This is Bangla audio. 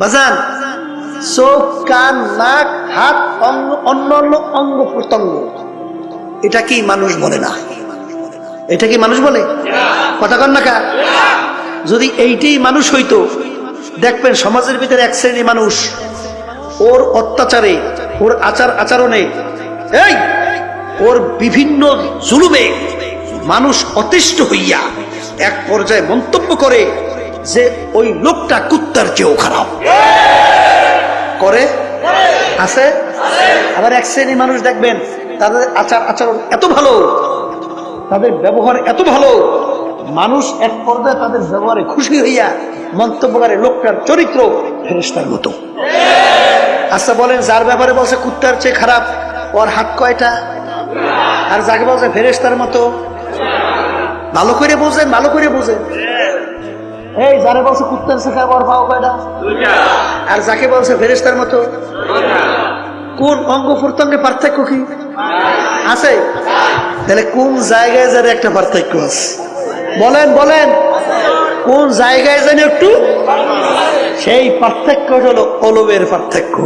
বাজান, চোখ, কান, নাক, হাত, অঙ্গ, অন্য অন্য অঙ্গ প্রত্যঙ্গ। এটা কি মানুষ বলে না? এটা কি মানুষ বলে? কথা কন না যদি এইটাই মানুষ হইতো, দেখবেন সমাজের ভিতরে এক শ্রেণি মানুষ, ওর অত্যাচারে, ওর আচার আচরণে, এই, ওর বিভিন্ন জুলুমে মানুষ অতিষ্ঠ হইয়া এক পর্যায়ে মন্তব্য করে যে ওই লোকটা কুত্তার চেয়েও খারাপ। করে? আছে? আবার এক শ্রেণি মানুষ দেখবেন, তাদের আচার আচরণ এত ভালো, তাদের ব্যবহার এত ভালো, মানুষ এক পর্যায়ে তাদের ব্যবহারে খুশি হইয়া মন্তব্য করে লোকটার চরিত্র ফেরেস্তার মতো। আচ্ছা বলেন, যার ব্যাপারে বলছে কুত্তার চেয়ে খারাপ, ওর হাত কয়টা? আর যাকে বলছে ফেরেস্তার মতো? ভালো করে বোঝেন, ভালো করে বোঝেন। এই, যারে বলছে কুত্তার চেয়ে খারাপ ওর পাও কয়টা? আর যাকে বলছে ফেরেস্তার মতো? কোন অঙ্গ প্রত্যঙ্গে পার্থক্য কি? আছে? তাহলে কোন জায়গায় যেন একটা পার্থক্য আছে? বলেন বলেন। কোন জায়গায় যেন একটু? সেই পার্থক্য হলো অলবের পার্থক্য।